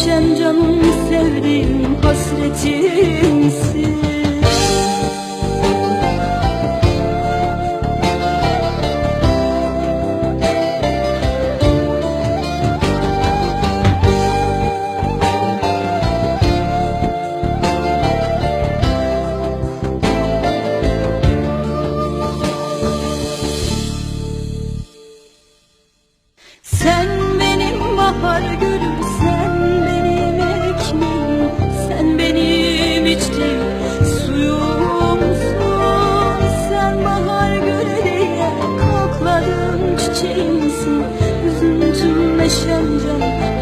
düşen canım sevdiğim hasretimsin Sen benim bahar gün 旋转。